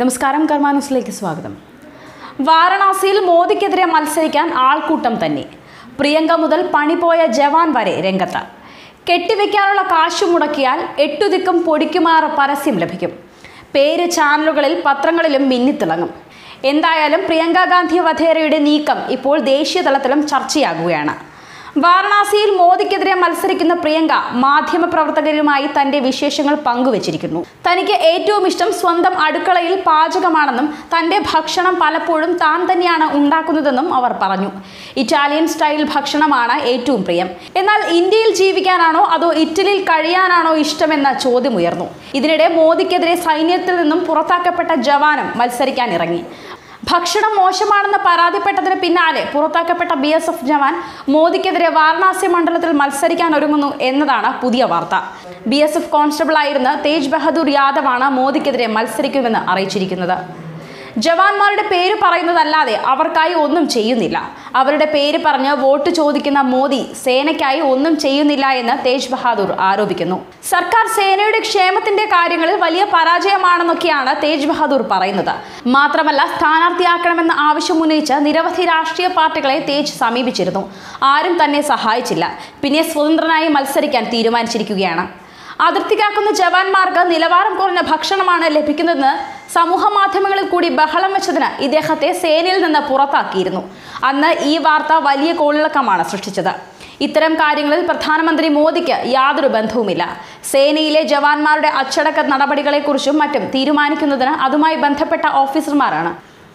നമസ്കാരം കർമാനുസിലേക്ക് സ്വാഗതം. വാരണാസിയിൽ മോദിക്കെതിരെ മത്സരിക്കാൻ ആൾക്കൂട്ടം തന്നെ. പ്രിയങ്ക മുതൽ പണിപോയ ജവാൻ വരെ രംഗത്ത്. കെട്ടിവെക്കാനുള്ള കാശു മുടക്കിയാൽ എട്ടുദിക്കും പൊടിക്കുമാറ പരസ്യം ലഭിക്കും. പേര് ചാനലുകളിൽ പത്രങ്ങളിലും മിന്നിത്തിളങ്ങും. എന്തായാലും പ്രിയങ്ക ഗാന്ധി വധേരയുടെ നീക്കം ഇപ്പോൾ ദേശീയ തലത്തിലും ചർച്ചയാകുകയാണ്. വാരണാസിയിൽ മോദിക്കെതിരെ മത്സരിക്കുന്ന പ്രിയങ്ക മാധ്യമപ്രവർത്തകരുമായി തന്റെ വിശേഷങ്ങൾ പങ്കുവച്ചിരിക്കുന്നു. തനിക്ക് ഏറ്റവും ഇഷ്ടം സ്വന്തം അടുക്കളയിൽ പാചകമാണെന്നും തന്റെ ഭക്ഷണം പലപ്പോഴും താൻ തന്നെയാണ് ഉണ്ടാക്കുന്നതെന്നും അവർ പറഞ്ഞു. ഇറ്റാലിയൻ സ്റ്റൈൽ ഭക്ഷണമാണ് ഏറ്റവും പ്രിയം. എന്നാൽ ഇന്ത്യയിൽ ജീവിക്കാനാണോ അതോ ഇറ്റലിയിൽ കഴിയാനാണോ ഇഷ്ടമെന്ന ചോദ്യമുയർന്നു. ഇതിനിടെ മോദിക്കെതിരെ സൈന്യത്തിൽ നിന്നും പുറത്താക്കപ്പെട്ട ജവാനും മത്സരിക്കാൻ ഇറങ്ങി ഭക്ഷണം മോശമാണെന്ന് പരാതിപ്പെട്ടതിന് പിന്നാലെ പുറത്താക്കപ്പെട്ട ബി എസ് എഫ് ജവാൻ മോദിക്കെതിരെ വാരണാസി മണ്ഡലത്തിൽ മത്സരിക്കാൻ ഒരുങ്ങുന്നു എന്നതാണ് പുതിയ വാർത്ത. ബി എസ് എഫ് കോൺസ്റ്റബിളായിരുന്ന തേജ് ബഹദൂർ യാദവാണ് മോദിക്കെതിരെ മത്സരിക്കുമെന്ന് അറിയിച്ചിരിക്കുന്നത്. ജവാന്മാരുടെ പേര് പറയുന്നതല്ലാതെ അവർക്കായി ഒന്നും ചെയ്യുന്നില്ല. അവരുടെ പേര് പറഞ്ഞ് വോട്ട് ചോദിക്കുന്ന മോദി സേനയ്ക്കായി ഒന്നും ചെയ്യുന്നില്ല എന്ന് തേജ് ബഹാദൂർ ആരോപിക്കുന്നു. സർക്കാർ സേനയുടെ ക്ഷേമത്തിന്റെ കാര്യങ്ങളിൽ വലിയ പരാജയമാണെന്നൊക്കെയാണ് തേജ് ബഹാദൂർ പറയുന്നത്. മാത്രമല്ല സ്ഥാനാർത്ഥിയാക്കണമെന്ന ആവശ്യം ഉന്നയിച്ച് നിരവധി രാഷ്ട്രീയ പാർട്ടികളെ തേജ് സമീപിച്ചിരുന്നു. ആരും തന്നെ സഹായിച്ചില്ല. പിന്നെ സ്വതന്ത്രനായി മത്സരിക്കാൻ തീരുമാനിച്ചിരിക്കുകയാണ്. അതിർത്തി കാക്കുന്ന ജവാന്മാർക്ക് നിലവാരം കുറഞ്ഞ ഭക്ഷണമാണ് ലഭിക്കുന്നതെന്ന് സമൂഹ മാധ്യമങ്ങളിൽ കൂടി ബഹളം വെച്ചതിന് ഇദ്ദേഹത്തെ സേനയിൽ നിന്ന് പുറത്താക്കിയിരുന്നു. അന്ന് ഈ വാർത്ത വലിയ കോളിളക്കമാണ് സൃഷ്ടിച്ചത്. ഇത്തരം കാര്യങ്ങളിൽ പ്രധാനമന്ത്രി മോദിക്ക് യാതൊരു ബന്ധവുമില്ല. സേനയിലെ ജവാന്മാരുടെ അച്ചടക്ക നടപടികളെക്കുറിച്ചും മറ്റും തീരുമാനിക്കുന്നതിന് അതുമായി ബന്ധപ്പെട്ട ഓഫീസർമാരാണ്.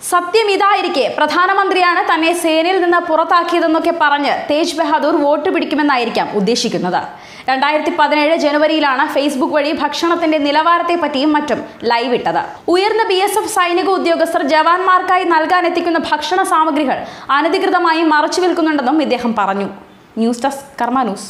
സത്യം ഇതായിരിക്കെ. പ്രധാനമന്ത്രിയാണ് തന്നെ സേനയിൽ നിന്ന് പുറത്താക്കിയതെന്നൊക്കെ പറഞ്ഞ് തേജ് ബഹാദൂർ വോട്ട് പിടിക്കുമെന്നായിരിക്കാം ഉദ്ദേശിക്കുന്നത്. രണ്ടായിരത്തി പതിനേഴ് ജനുവരിയിലാണ് ഫേസ്ബുക്ക് വഴി ഭക്ഷണത്തിന്റെ നിലവാരത്തെ പറ്റിയും മറ്റും ലൈവ് ഇട്ടത്. ഉയർന്ന ബി എസ് എഫ് സൈനിക ഉദ്യോഗസ്ഥർ ജവാന്മാർക്കായി നൽകാൻ എത്തിക്കുന്ന ഭക്ഷണ സാമഗ്രികൾ അനധികൃതമായി മറച്ചു വിൽക്കുന്നുണ്ടെന്നും ഇദ്ദേഹം പറഞ്ഞു. News desk Karma news.